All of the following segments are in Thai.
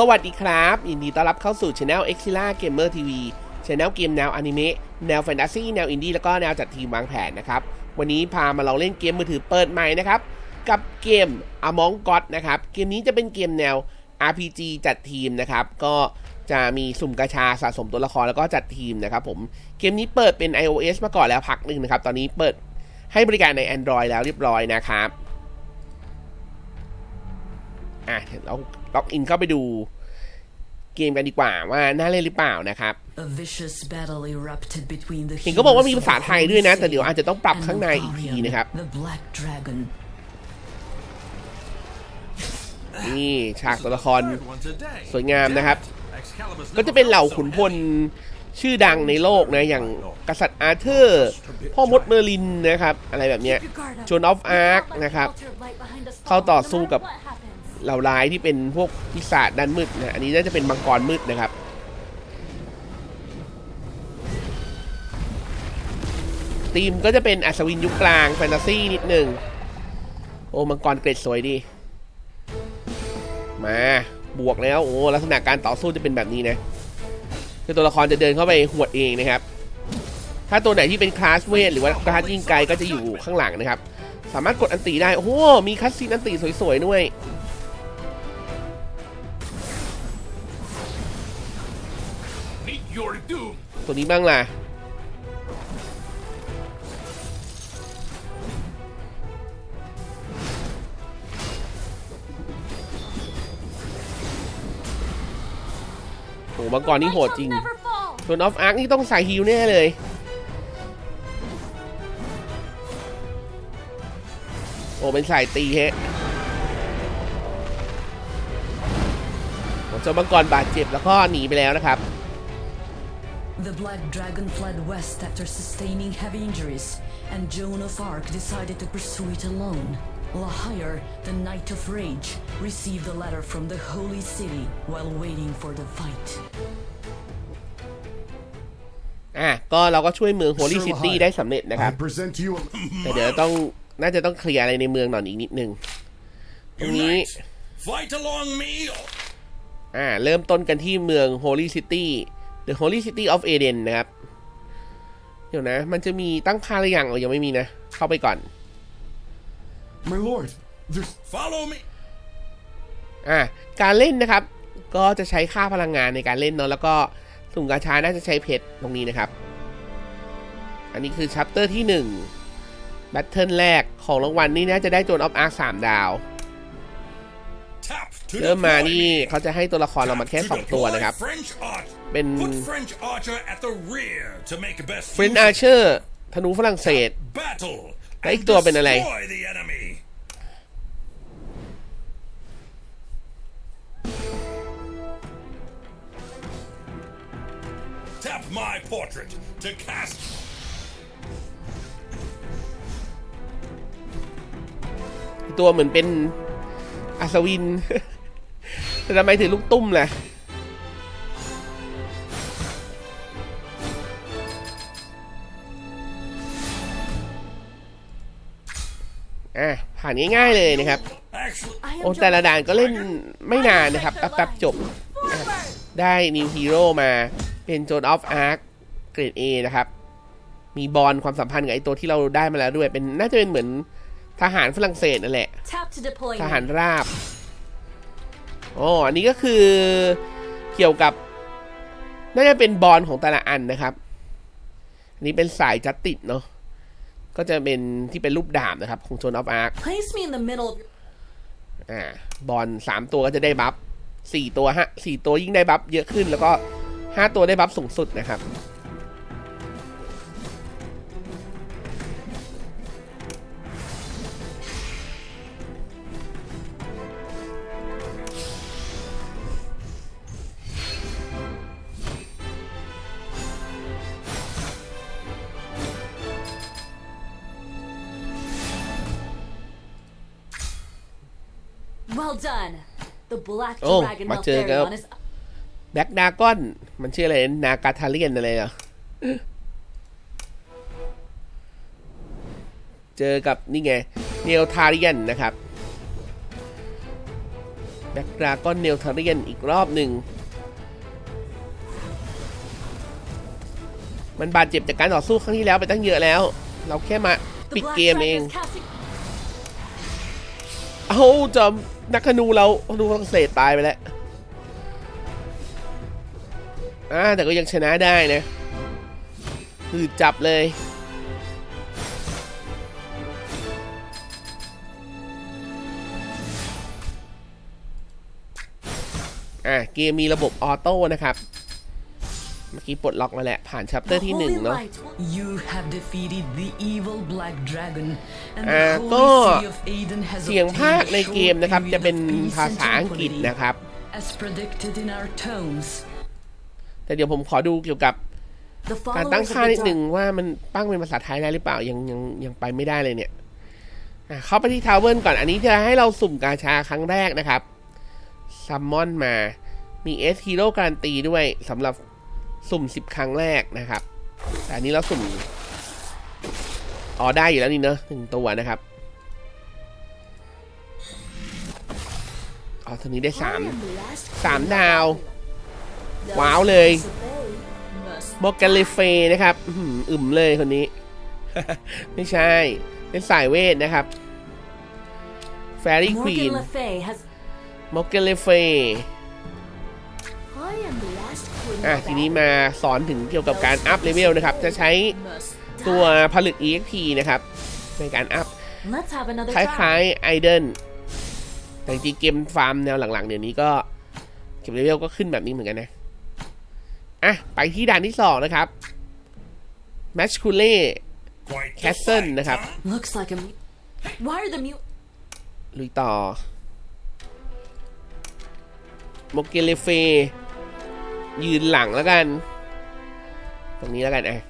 สวัสดีครับยินดีต้อนรับเข้าสู่ช anel e x i l a Gamer TV ช anel เกมแนวอนิเมะแนวแฟนตาซีแนวอินดี้แล้วก็แนวจัดทีมวางแผนนะครับ วันนี้พามาลองเล่นเกมมือถือเปิดใหม่นะครับ กับเกม Among God นะครับ เกมนี้จะเป็นเกมแนว RPG จัดทีมนะครับ ก็จะมีสุ่มกาชาสะสมตัวละครแล้วก็จัดทีมนะครับผมเกมนี้เปิดเป็น iOS มาก่อนแล้วพักหนึ่งนะครับ ตอนนี้เปิดให้บริการใน Android แล้วเรียบร้อยนะครับ อะเดี๋ยวเราล็อกอินเข้าไปดูเกมกันดีกว่าว่าน่าเล่นหรือเปล่านะครับ A vicious battle erupted between the เห็นก็บอกว่ามี heroes ภาษา of the ไทยด้วยนะ Holy แต่เดี๋ยวอาจจะต้องปรับ City ข้างใน and อีกที Lothlorien, นะครับ The Black Dragon นี่ฉากตัวละครสสววยยงามนะครับ ก็ก็จะจะเป็เป็นนเหเหล่าล่าขุขุนนพพลลชื่อดังในโลกนะ อย่างกษัตริย์อาร์เธอร์ พ่อมดเมอร์ลินนะครับ อะไรแบบเนี้ยโจนออฟอาร์คนะครับ เข้าเข้าต่ต่ออสู้สู้กักับบ เหล่าร้ายที่เป็นพวกปีศาจด้านมืดนะอันนี้น่าจะเป็นมังกรมืดนะครับ ทีมก็จะเป็นอัศวินยุคกลาง แฟนตาซีนิดหนึ่งโอ้มังกรเกรดสวยดี มาบวกแล้วโอ้ลักษณะการต่อสู้จะเป็นแบบนี้นะคือตัวละครจะเดินเข้าไปหวดเองนะครับ ถ้าตัวไหนที่เป็นคลาสเวทหรือว่าคลาสยิงไกลก็จะอยู่ข้างหลังนะครับ สามารถกดอันตีได้ โอ้โหมีคัสซีนอันตีสวยๆด้วย ตัวนี้บ้างล่ะ โอ้มังกรนี่โหดจริงส่วนออฟอาร์คนี่ต้องใส่ฮิลแน่เลยโอ้เป็นสายตีเฮะโอ้เจ้ามังกรบาดเจ็บแล้วก็หนีไปแล้วนะครับ The Black Dragon fled west after sustaining heavy injuries, and Joan of Arc decided to pursue it alone. Lahire, the Knight of Rage, received a letter from the Holy City while waiting for the fight. อะก็เราก็ช่วยเมืองโฮลี่ซิตี้ได้สำเร็จนะครับ I present to you a แต่เดี๋ยวต้องน่าจะต้องเคลียร์อะไรในเมืองหน่อยอีกนิดนึงตรงนี้ Fight along me อ่าเริ่มต้นกันที่เมืองโฮลี่ซิตี้ The Holy City of Eden นะครับ เดี๋ยวนะ มันจะมีตั้งค่าหรือยังอ๋อยังไม่มีนะ เข้าไปก่อน my lord. There's Follow me อะการเล่นนะครับ ก็จะใช้ค่าพลังงานในการเล่นเนาะแล้วก็สุ่มกาชาน่าจะใช้เพชรตรงนี้นะครับ อันนี้คือชัปเตอร์ที่1แบทเทิลแรกของรางวัลนี่น่าจะได้โจนออฟอาร์คสามดาว Tap to เริ่มมา deploy นี่ me เขาจะให้ตัวละครเรามาแค่ Tap to 2ตัว deploy นะครับ French art เป็น Put French archer at the rear to make best เฟรน use อา of ร์เชอร์ธนูฝรั่งเศส battle แล้วอีก and ตัวเป็นอะไร destroy the enemy Tap my portrait to cast ตัวเหมือนเป็นอัศวิน แต่ทำไมถือลูกตุ้มล่ะอะผ่านง่ายๆเลยนะครับ actually โอ้แต่ละด่านก็เล่นไม่นานนะครับแป๊บๆจบ ได้นิวฮีโร่มาเป็นโจนออฟอาร์คเกรด A นะครับ มีบอลความสัมพันธ์กับไอตัวที่เราได้มาแล้วด้วย เป็นน่าจะเป็นเหมือนทหารฝรั่งเศสนั่นแหละ ทหารราบ อ๋ออันนี้ก็คือเกี่ยวกับ น่าจะเป็นบอลของแต่ละอันนะครับ อันนี้เป็นสายจัดติดเนาะ ก็จะเป็นที่เป็นรูปดาบนะครับ ของโจนออฟอาร์ค Place me in the middle. อ่าบอลสามตัวก็จะได้บัฟสี่ตัวฮะสี่ตัวยิ่งได้บัฟเยอะขึ้นแล้วก็ห้าตัวได้บัฟสูงสุดนะครับ Well done. The Black Oh, Dragon mà chưa kìa. Maltharion is แบ็กดากอน มันชื่ออะไร นากาทาเลียนอะไรเหรอ เจอกับนี่ไง เนลทาเรียนนะครับ แบบ็กดราก้อนเนลทาเรียนอีกรอบหนึ่ง มันบาดเจ็บจากการต่อสู้ครั้งที่แล้วไปตั้งเยอะแล้ว เราแค่มา The ปิด Black เกมเอง Dragon is casting เอาจอม นักธนูเราธนูฝรั่งเศสตายไปแล้วอ่าแต่ก็ยังชนะได้นะคือจับเลยอะเกมมีระบบออโต้นะครับ เมื่อกี้ปลดล็อกมาแล้วผ่านชัปเตอ The ร์ที่หนึ่ง holy เนาะ light will- You have defeated the evil black dragon, and อ่า the ก็ holy city of Aden has เสียง obtained ภาค a ใน short เกมนะครับ period จะเป็น of peace ภา and ษาอังกฤษ tranquility, นะครับ as predicted in our tomes. แต่เดี๋ยวผมขอดูเกี่ยวกับ The การตั้ง followers of ค่า the นิดหนึ่ง dark ว่ามันตั้งเป็นภาษาไทยได้หรือเปล่ายังยังยังไปไม่ได้เลยเนี่ยอะเข้าไปที่ทาวเว r ร์ก่อนอันนี้จะให้เราสุ่มกาชาครั้งแรกนะครับซัมมอนมามีเอสฮีโร่การันตีด้วยสำหรับ สุ่ม 10 ครั้งแรกนะครับ แต่อันนี้เราสุ่มอ๋อได้อยู่แล้วนี่เนอะหนึ่งตัวนะครับอ๋อตัวนี้ได้สามสามดาว ว้าวเลยโมแกนเลเฟนะครับอื้อหืออึมเลยคนนี้ ไม่ใช่ เป็นสายเวทนะครับแฟรี่ควีน Morgan Le Fay has โมแกนเลเฟ อะ of ทีนี้มาสอนถึงเกี่ยวกับการอัพเลเวลนะครับ จะใช้ must ตัวผลึก EXP นะครับ ในการอัพ Let's have another ค try. ล้ายๆไอเดนแต่จริงๆเกมฟาร์มแนวหลังๆ เดี๋ยวนี้ก็เก็บเลเวลก็ขึ้นแบบนี้เหมือนกันนะ อะ ไปที่ด่านที่สองนะครับแมชคูเล่ Quite the Castle fight, นะครับ huh? Looks like a mute. Why are the mute? ลุยต่อโมเกเลเฟ ยืนหลังแล้วกัน ตรงนี้แล้วกันไอะ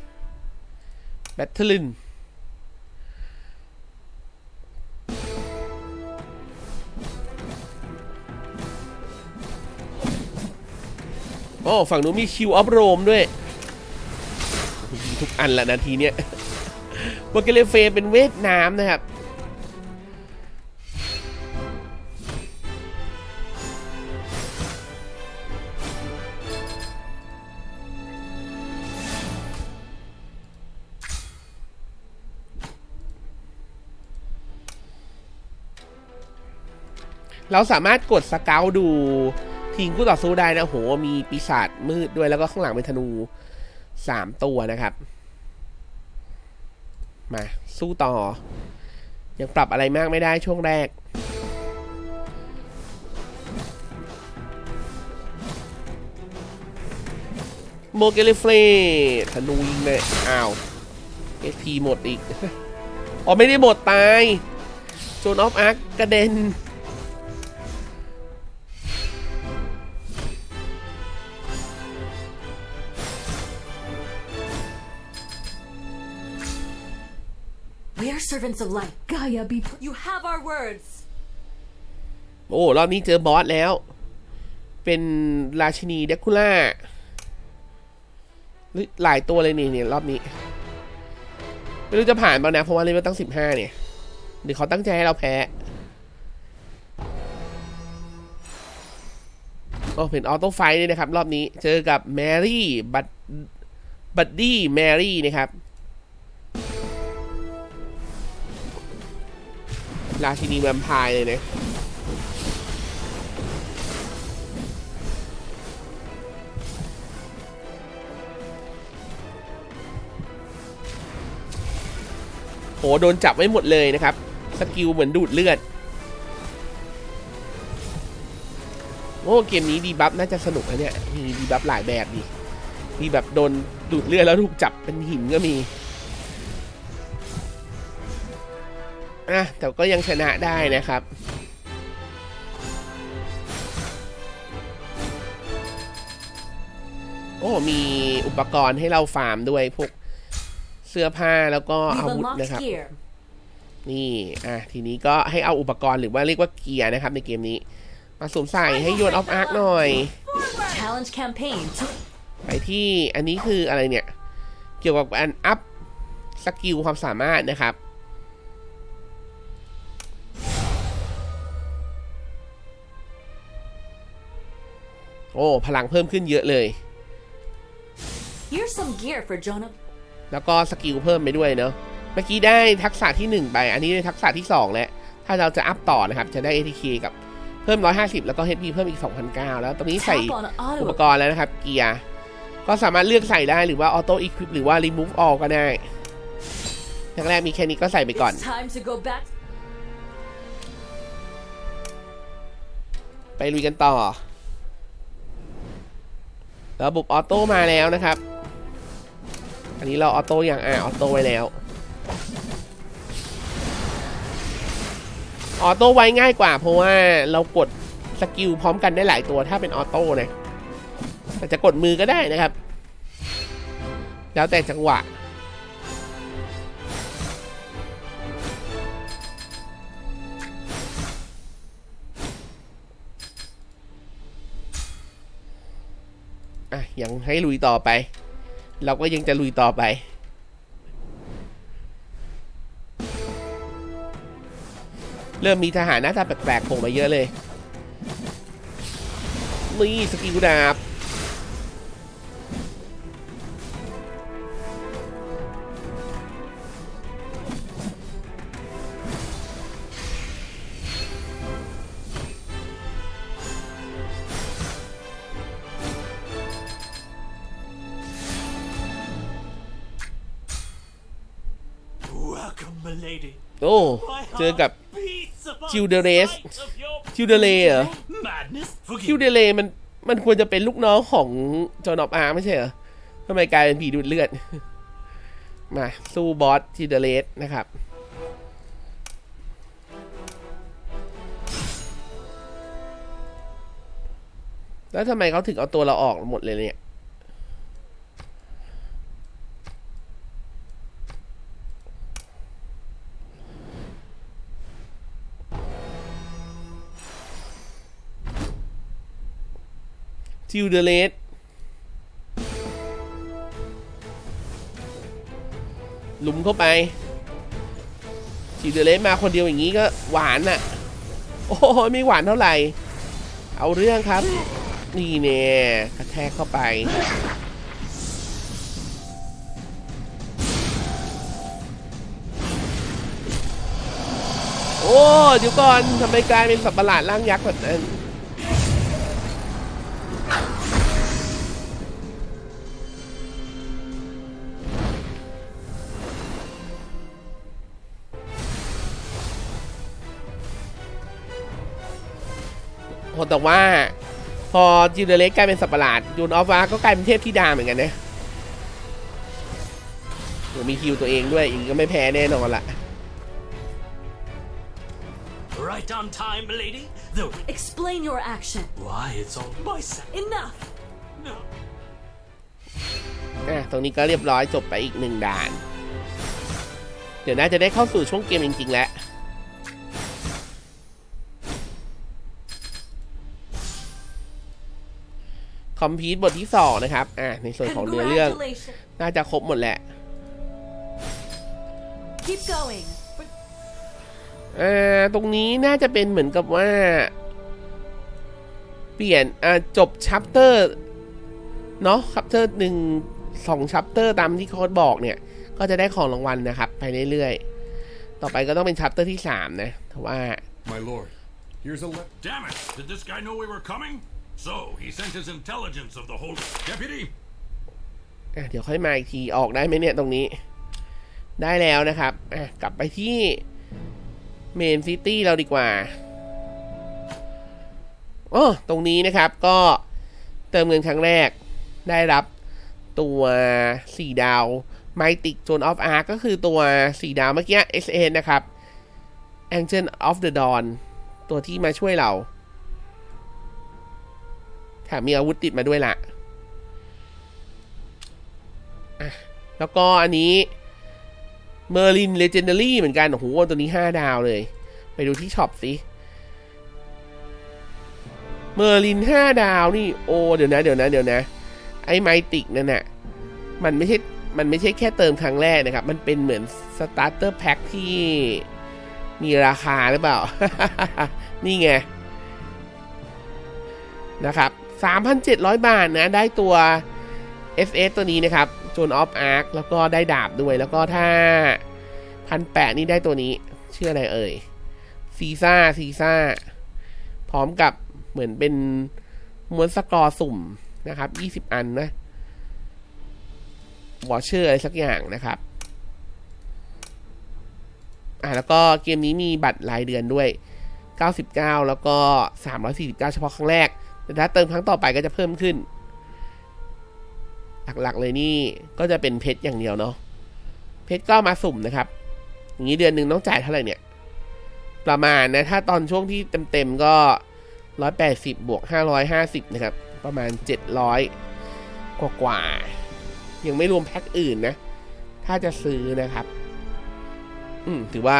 แบทเทิลนโอ้ฝั่งนู้นมีคิวออฟโรมด้วย ทุกอันละนาทีเนี้ยโมเกเลเฟเป็นเวทน้ำนะครับ เราสามารถกดสเกลดูทีมคู่ต่อสู้ได้นะโหมีปีศาจมืดด้วยแล้วก็ข้างหลังเป็นธนูสามตัวนะครับ มาสู้ต่อ ยังปรับอะไรมากไม่ได้ช่วงแรก โมเกลิเฟลธนูยิงเลยอ้าวเอพีหมดอีก อ๋อ ไม่ได้หมดตายโจนออฟอาร์กกระเด็น servants of light. Gaia be You have our words. โอ้รอบนี้เจอบอสแล้ว เป็นราชินีเดคูล่าหรือหลายตัวเลยนี่เนี่ยรอบนี้ ไม่รู้จะผ่านเปล่านะ เพราะว่าเลเวลตั้งสิบห้าเนี่ยหรือเขาตั้งใจให้เราแพ้โอ้เป็นออโต้ไฟท์เลยนะครับ รอบนี้เจอกับแมรี่บัดบัดดี้แมรี่นะครับ ราชินีแวมไพร์เลยนะโหโดนจับไว้หมดเลยนะครับ สกิลเหมือนดูดเลือด โอ้เกมนี้ดีบัฟน่าจะสนุกนะเนี่ยมีดีบัฟหลายแบบดีมีแบบโดนดูดเลือดแล้วถูกจับเป็นหินก็มี อะแต่ก็ยังชนะได้นะครับโอ้มีอุปกรณ์ให้เราฟาร์มด้วยพวกเสื้อผ้าแล้วก็ We've อาวุธ unlocked นะครับ gear. นี่อะทีนี้ก็ให้เอาอุปกรณ์หรือว่าเรียกว่าเกียร์นะครับในเกมนี้ มาสวมใส่ให้โยนออฟอาร์คหน่อย Challenge campaign. To ไปที่อันนี้คืออะไรเนี่ย เกี่ยวกับการอัพสกิลความสามารถนะครับ โอ้ พลังเพิ่มขึ้นเยอะเลย Here's some gear for Jonah. แล้วก็สกิลเพิ่มไปด้วยเนาะ เมื่อกี้ได้ทักษะที่ 1 ไป อันนี้ได้ทักษะที่ 2 แล้ว ถ้าเราจะอัพต่อนะครับ จะได้ ATK กับเพิ่ม 150 แล้วก็ HP เพิ่มอีก2,009แล้วตรงนี้ใส่ Tap on อุป auto. กรณ์แล้วนะครับ เกียร์ ก็สามารถเลือกใส่ได้หรือว่า Auto Equip หรือว่า Remove All ก็ได้แรกๆมีแค่นี้ก็ใส่ไปก่อน It's time to go back. ไปลุยกันต่อ ระบบออโต้มาแล้วนะครับ อันนี้เราออโต้อย่างอ่าออโต้ไว้แล้ว ออโต้ไว้ง่ายกว่า เพราะว่าเรากดสกิลพร้อมกันได้หลายตัวถ้าเป็นออโต้นะแต่จะกดมือก็ได้นะครับ แล้วแต่จังหวะ ยังให้ลุยต่อไป เราก็ยังจะลุยต่อไป เริ่มมีทหารหน้าตาแปลกๆโผล่มาเยอะเลย นี่สกิลดาบ beats upon Gilderes. sight of your คิวเดเลเหรอ madness. คิวเดเลมันมันควรจะเป็นลูกน้องของจอห์นอฟอาร์ไม่ใช่เหรอทำไมกลายเป็นผีดูดเลือด มา สู้บอสทีเดเลสนะครับแล้วทำไมเขาถึงเอาตัวเราออกหมดเลยเนี่ย จิวเดเลสหลุมเข้าไปจิวเดเลสมาคนเดียวอย่างนี้ก็หวานอะ่ะ โอ้โหไม่หวานเท่าไหร่ เอาเรื่องครับ นี่เนี่ยกระแทกเข้าไปโอ้ เดี๋ยวก่อนทำไมกลายเป็นสัตว์ประหลาดร่างยักษ์แบบนั้น แต่ว่า พอจิวเดเล็กกลายเป็นสัตว์ประหลาดยูนออฟวาก็กลายเป็นเทพธิดาเหมือนกันนะโหมีคิวตัวเองด้วยอย่างนี้ก็ไม่แพ้แน่นอนละ Right on time, milady. Though, Explain your action. why, it's all my side. Enough. No. อะตรงนี้ก็เรียบร้อยจบไปอีกหนึ่งด่าน เดี๋ยวน่าจะได้เข้าสู่ช่วงเกมจริงๆแล้ว คอมพิวต์บทที่2นะครับ อะ ในส่วนของเนื้อเรื่อง Congratulations. น่าจะครบหมดแหละ Keep going. อ่าตรงนี้น่าจะเป็นเหมือนกับว่า เปลี่ยน อ่า จบชัปเตอร์ เนาะชัปเตอร์หนึ่งสองชัปเตอร์ตามที่โค้ดบอกเนี่ย ก็จะได้ของรางวัลนะครับ ไปเรื่อยๆ ต่อไปก็ต้องเป็นชัปเตอร์ที่3นะแต่ว่า My lord, here's a letter. Damn it! Did this guy know we were coming? So he sent his intelligence of the whole deputy. อะเดี๋ยวค่อยมาอีกทีออกได้ไหมเนี่ยตรงนี้ ได้แล้วนะครับอะกลับไปที่เมนซิตี้เราดีกว่าอ๋อตรงนี้นะครับก็เติมเงินครั้งแรกได้รับตัว 4 ดาว m y t i c Zone of Arc ก็คือตัว 4 ดาวเมื่อกี้ SN นะครับ Angel of the Dawn ตัวที่มาช่วยเรา แถมมีอาวุธติดมาด้วยล่ะ แล้วก็อันนี้ Merlin Legendary เหมือนกัน โอ้โห ตัวนี้ 5 ดาวเลย ไปดูที่ช็อปสิ Merlin 5ดาวนี่ โอ้ เดี๋ยวนะ เดี๋ยวนะ เดี๋ยวนะ ไอไมติกนั่นน่ะ มันไม่ใช่ มันไม่ใช่แค่เติมครั้งแรกนะครับ มันเป็นเหมือนสตาร์เตอร์แพ็คที่มีราคาหรือเปล่า นี่ไง นะครับ 3,700 บาทนะ ได้ตัว SS ตัวนี้นะครับโจนออฟอาร์คแล้วก็ได้ดาบด้วย แล้วก็ถ้าพันแปดนี่ได้ตัวนี้ ชื่ออะไรเอ่ยซีซ่าซีซ่า พร้อมกับเหมือนเป็นม้วนสกอร์สุ่มนะครับ20อันนะวอเชอร์อะไรสักอย่างนะครับ อ่าแล้วก็เกมนี้มีบัตรรายเดือนด้วย 99 แล้วก็ 349 เฉพาะครั้งแรก แต่ถ้าเติมครั้งต่อไปก็จะเพิ่มขึ้น หลักๆเลยนี่ก็จะเป็นเพชรอย่างเดียวเนาะเพชรก็มาสุ่มนะครับ อย่างนี้เดือนหนึ่งต้องจ่ายเท่าไหร่เนี่ย ประมาณนะ ถ้าตอนช่วงที่เต็มๆก็180บบวก550นะครับ ประมาณ700กว่ากว่าๆยังไม่รวมแพ็คอื่นนะ ถ้าจะซื้อนะครับ อืมถือว่า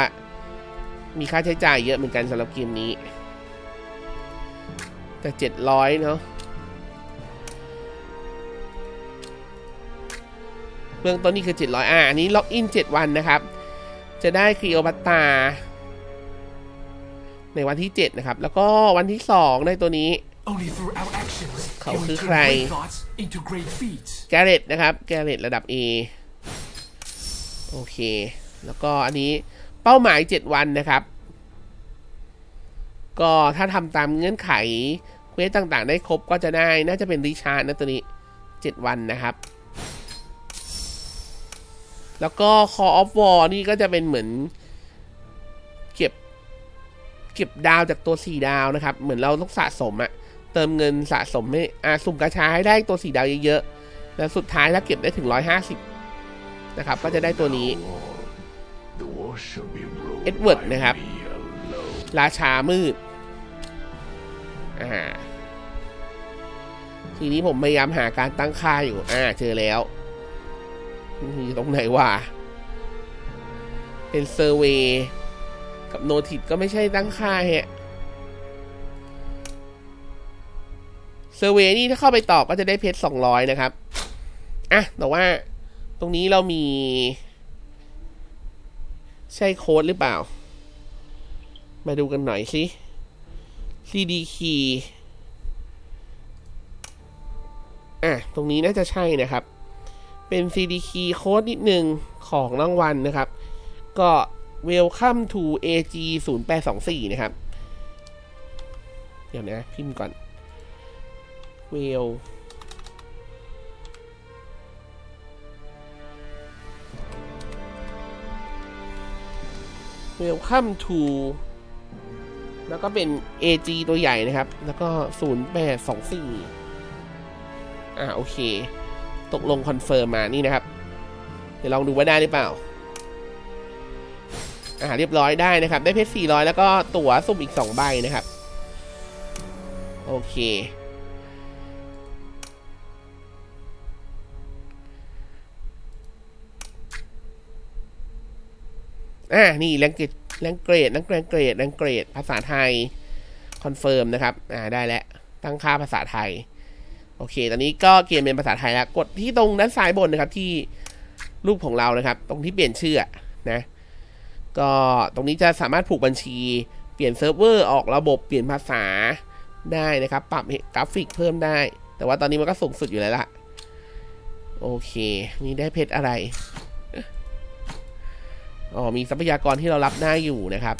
มีค่าใช้จ่ายเยอะเหมือนกันสำหรับเกมนี้ แต่700เนาะเบื้องต้นนี่คือ 700 อ่าอันนี้ล็อกอิน 7 วันนะครับ จะได้ครีโอบัตตา ในวันที่ 7 นะครับ แล้วก็วันที่ 2 ได้ตัวนี้ Only through our actions เขา can we คือ turn ใคร great thoughts into great feats. แกเรตนะครับ แกเรตระดับ A โอเค แล้วก็อันนี้เป้าหมาย 7 วันนะครับ ก็ถ้าทำตามเงื่อนไขเควสต่างๆ ได้ครบก็จะได้น่าจะเป็นริชาร์ดนะตัวนี้ 7 วันนะครับ แล้วก็ Call of War นี่ก็จะเป็นเหมือนเก็บเก็บดาวจากตัว 4 ดาวนะครับ เหมือนเราต้องสะสมอะเติมเงินสะสมให้อาสุ่มกระชาให้ได้ตัว 4 ดาวเยอะๆ แล้วสุดท้ายถ้าเก็บได้ถึง 150 นะครับ ก็จะได้ตัวนี้เอ็ดเวิร์ดนะครับ ราชามืด อ่าทีนี้ผมพยายามหาการตั้งค่าอยู่ อ่า เจอแล้วอยู่ตรงไหนวะ เป็นเซอร์เวยกับโนติดก็ไม่ใช่ตั้งค่าฮะเซอร์เวยนี่ถ้าเข้าไปตอบก็จะได้เพชรสองร้อยนะครับ อะ แต่ว่าตรงนี้เรามี ใช่โค้ดหรือเปล่า มาดูกันหน่อยสิ CD key อะ ตรงนี้น่าจะใช่นะครับ เป็น CD key โค้ดนิดหนึ่งของรางวัลนะครับ ก็ Welcome to AG 0 8 2 4นะครับ เดี๋ยวนะ พิมพ์ก่อน Well Welcome to แล้วก็เป็น AG ตัวใหญ่นะครับ แล้วก็ 0824 อ่าโอเค ตกลงคอนเฟิร์มมานี่นะครับ เดี๋ยวลองดูว่าได้หรือเปล่า อ่าเรียบร้อยได้นะครับ ได้เพชร400 แล้วก็ตั๋วสุ่มอีก 2 ใบนะครับ โอเคอ่านี่แรงเกรด แรงเกรดแรงเกรดเกรดแรงเกรด ภาษาไทยคอนเฟิร์มนะครับ อ่า ได้แล้ว ตั้งค่าภาษาไทย โอเค ตอนนี้ก็เกมเป็นภาษาไทยแล้ว กดที่ตรงด้านซ้ายบนนะครับ ที่รูปของเรานะครับ ตรงที่เปลี่ยนชื่อนะ ก็ตรงนี้จะสามารถผูกบัญชี เปลี่ยนเซิร์ฟเวอร์ ออกระบบ เปลี่ยนภาษาได้นะครับ ปรับกราฟิกเพิ่มได้ แต่ว่าตอนนี้มันก็สูงสุดอยู่แล้วล่ะ โอเค นี่ได้เพชรอะไร อ๋อมีทรัพยากรที่เรารับได้อยู่นะครับ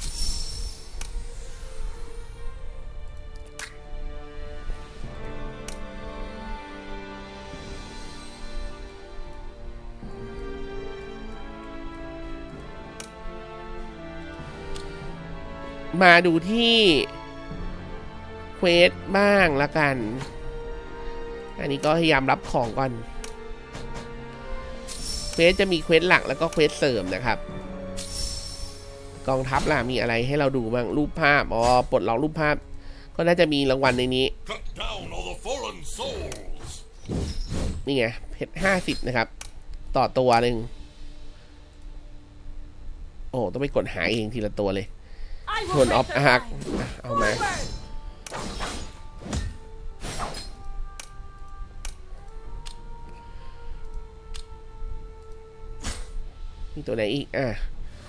มาดูที่เควสบ้างละกัน อันนี้ก็พยายามรับของก่อน เควสจะมีเควสหลักแล้วก็เควสเสริมนะครับ กองทัพล่ะมีอะไรให้เราดูบ้างรูปภาพอ๋อปลดล็อกรูปภาพ ก็น่าจะมีรางวัลในนี้ Cut down all the fallen souls. นี่ไงเพชรห้าสิบนะครับ ต่อตัวหนึ่งโอ้ต้องไปกดหาเองทีละตัวเลย I ทนออฟอาร์คเอามามีตัวไหนอีก อะ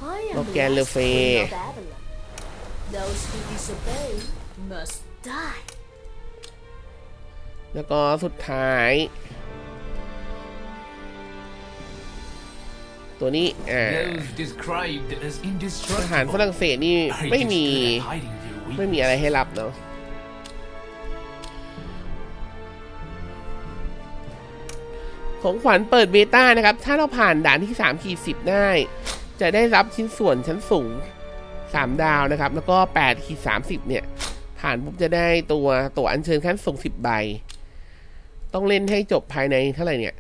I am Look the at last Luffy. queen of Babylon. Those who disobey must die. แล้วก็สุดท้าย ตัวนี้อ่า Those described as ทหารฝ indestructible รั่งเศสนี่ are ไม่มี just good at hiding their ไม่ weakness. มีอะไรให้รับเนาะของขวัญเปิดเบต้านะครับ ถ้าเราผ่านด่านที่3ขีด10 ได้ จะได้รับชิ้นส่วนชั้นสูง 3 ดาวนะครับ แล้วก็8ขีด30 เนี่ย ผ่านปุ๊บจะได้ตัวตัวอัญเชิญขั้นสูง 10 ใบ ต้องเล่นให้จบภายในเท่าไหร่เนี่ย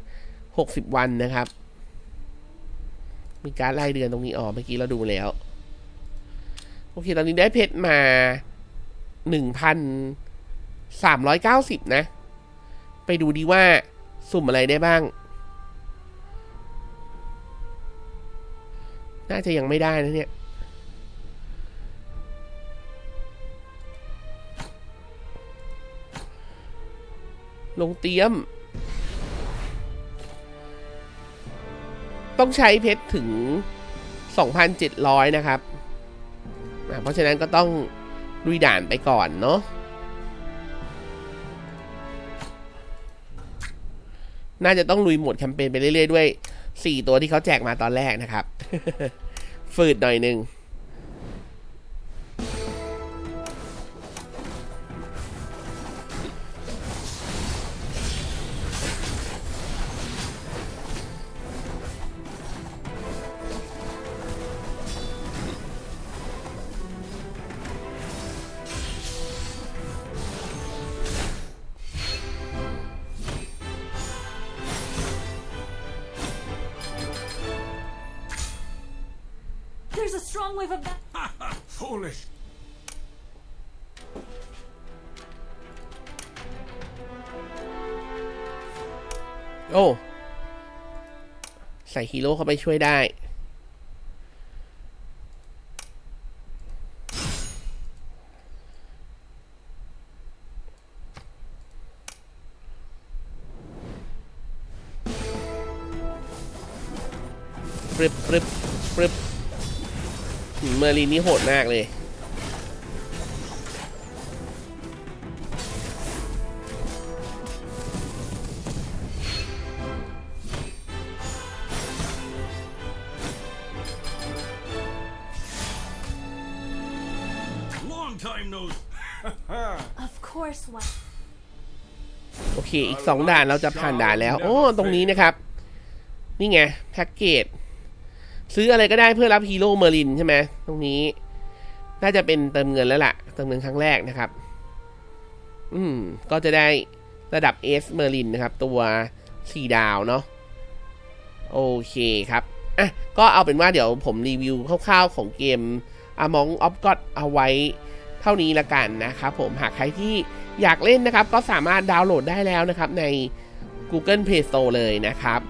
60 วันนะครับ มีการรายเดือนตรงนี้ออกเมื่อกี้เราดูแล้ว โอเค ตอนนี้ได้เพชรมา 1,390 นะ ไปดูดีว่าสุ่มอะไรได้บ้าง น่าจะยังไม่ได้นะเนี่ย ลงเตียม ต้องใช้เพชรถึง 2,700 นะครับ เพราะฉะนั้นก็ต้องลุยด่านไปก่อนเนาะน่าจะต้องลุยหมดแคมเปญไปเรื่อยๆด้วย 4 ตัวที่เขาแจกมาตอนแรกนะครับ ฝืดหน่อยหนึ่ง There's a strong wave of that. Foolish. โอ้ใส่ฮีโร่เข้าไปช่วยได้ ปรึบปรึบปรึบหืม เมอร์ลีนนี่โหดมากเลย Long time no. Of course, one. โอเค อีกสองด่านเราจะผ่านด่านแล้ว โอ้ ตรงนี้นะครับ นี่ไง แพ็กเกจ ซื้ออะไรก็ได้เพื่อรับฮีโร่เมอร์ลินใช่ไหมตรงนี้ น่าจะเป็นเติมเงินแล้วล่ะ เติมเงินครั้งแรกนะครับ อืม ก็จะได้ระดับเอสเมอร์ลินนะครับ ตัวสี่ดาวเนาะโอเคครับอะก็เอาเป็นว่าเดี๋ยวผมรีวิวคร่าวๆของเกม Among of God เอาไว้เท่านี้ละกันนะครับผมหากใครที่อยากเล่นนะครับ ก็สามารถดาวน์โหลดได้แล้วนะครับใน Google Play Store เลยนะครับ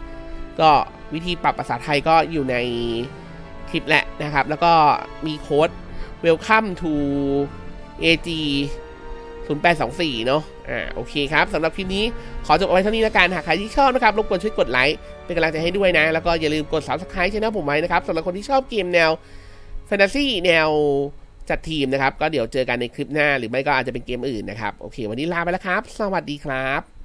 ก็ วิธีปรับภาษาไทยก็อยู่ในคลิปแหละนะครับ แล้วก็มีโค้ด Welcome to AG 0824 เนอะอ่า โอเคครับ สำหรับคลิปนี้ขอจบเอาไว้เท่านี้ละกัน หากใครที่ชอบนะครับ รบกวนช่วยกดไลค์ เป็นกำลังใจให้ด้วยนะ แล้วก็อย่าลืมกด Subscribe ช่องผมไว้นะครับ สำหรับคนที่ชอบเกมแนวแฟนตาซีแนวจัดทีมนะครับ ก็เดี๋ยวเจอกันในคลิปหน้า หรือไม่ก็อาจจะเป็นเกมอื่นนะครับ โอเค วันนี้ลาไปแล้วครับ สวัสดีครับ